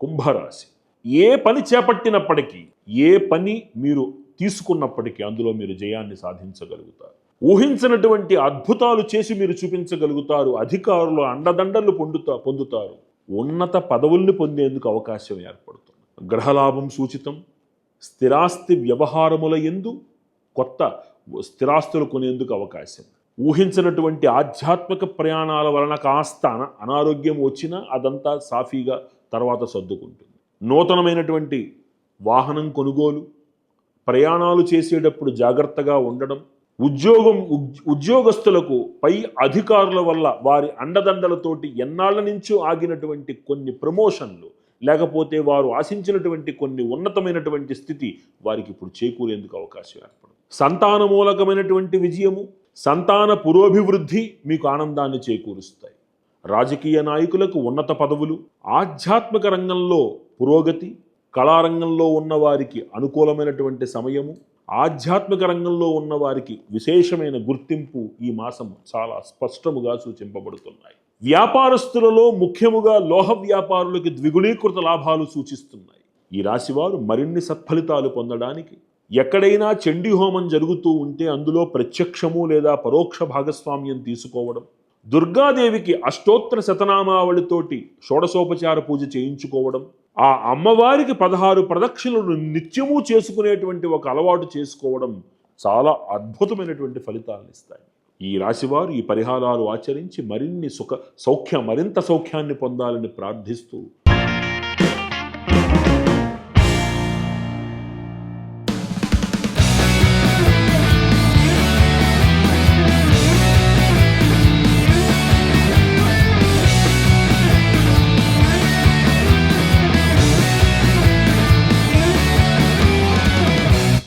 కుంభరాశి. ఏ పని చేపట్టినప్పటికీ ఏ పని మీరు తీసుకున్నప్పటికీ అందులో మీరు జయాన్ని సాధించగలుగుతారు. ఊహించినటువంటి అద్భుతాలు చేసి మీరు చూపించగలుగుతారు అధికారులు అండదండలు పొందుతా పొందుతారు. ఉన్నత పదవుల్ని పొందేందుకు అవకాశం ఏర్పడుతుంది. గ్రహలాభం సూచితం. స్థిరాస్తి వ్యవహారముల ఎందు కొత్త స్థిరాస్తులు కొనేందుకు అవకాశం. ఊహించినటువంటి ఆధ్యాత్మిక ప్రయాణాల వలన కాస్త అనారోగ్యం వచ్చినా అదంతా సాఫీగా తర్వాత సర్దుకుంటుంది. నూతనమైనటువంటి వాహనం కొనుగోలు ప్రయాణాలు చేసేటప్పుడు జాగ్రత్తగా ఉండడం ఉద్యోగం ఉద్- ఉద్యోగస్తులకు పై అధికారుల వల్ల వారి అండదండలతోటి ఎన్నాళ్ళ నుంచో ఆగినటువంటి కొన్ని ప్రమోషన్లు లేకపోతే వారు ఆశించినటువంటి కొన్ని ఉన్నతమైనటువంటి స్థితి వారికి ఇప్పుడు చేకూరేందుకు అవకాశం ఏర్పడదు సంతాన మూలకమైనటువంటి విజయము సంతాన పురోభివృద్ధి మీకు ఆనందాన్ని చేకూరుస్తాయి. రాజకీయ నాయకులకు ఉన్నత పదవులు ఆధ్యాత్మిక రంగంలో పురోగతి కళారంగంలో ఉన్నవారికి అనుకూలమైనటువంటి సమయము ఆధ్యాత్మిక రంగంలో ఉన్నవారికి విశేషమైన గుర్తింపు ఈ మాసం చాలా స్పష్టముగా సూచింపబడుతున్నాయి. వ్యాపారస్తులలో ముఖ్యముగా లోహ వ్యాపారులకి ద్విగుణీకృత లాభాలు సూచిస్తున్నాయి. ఈ రాశివారు మరిన్ని సత్ఫలితాలు పొందడానికి ఎక్కడైనా చండీ హోమం జరుగుతూ ఉంటే అందులో ప్రత్యక్షము లేదా పరోక్ష భాగస్వామ్యం తీసుకోవడం దుర్గాదేవికి అష్టోత్తర శతనామావళితోటి షోడశోపచార పూజ చేయించుకోవడం ఆ అమ్మవారికి పదహారు ప్రదక్షిణలను నిత్యము చేసుకునేటువంటి ఒక అలవాటు చేసుకోవడం చాలా అద్భుతమైనటువంటి ఫలితాలను ఇస్తాయి. ఈ రాశివారు ఈ పరిహారాలు ఆచరించి మరిన్ని సుఖ సౌఖ్య మరింత సౌఖ్యాన్ని పొందాలని ప్రార్థిస్తూ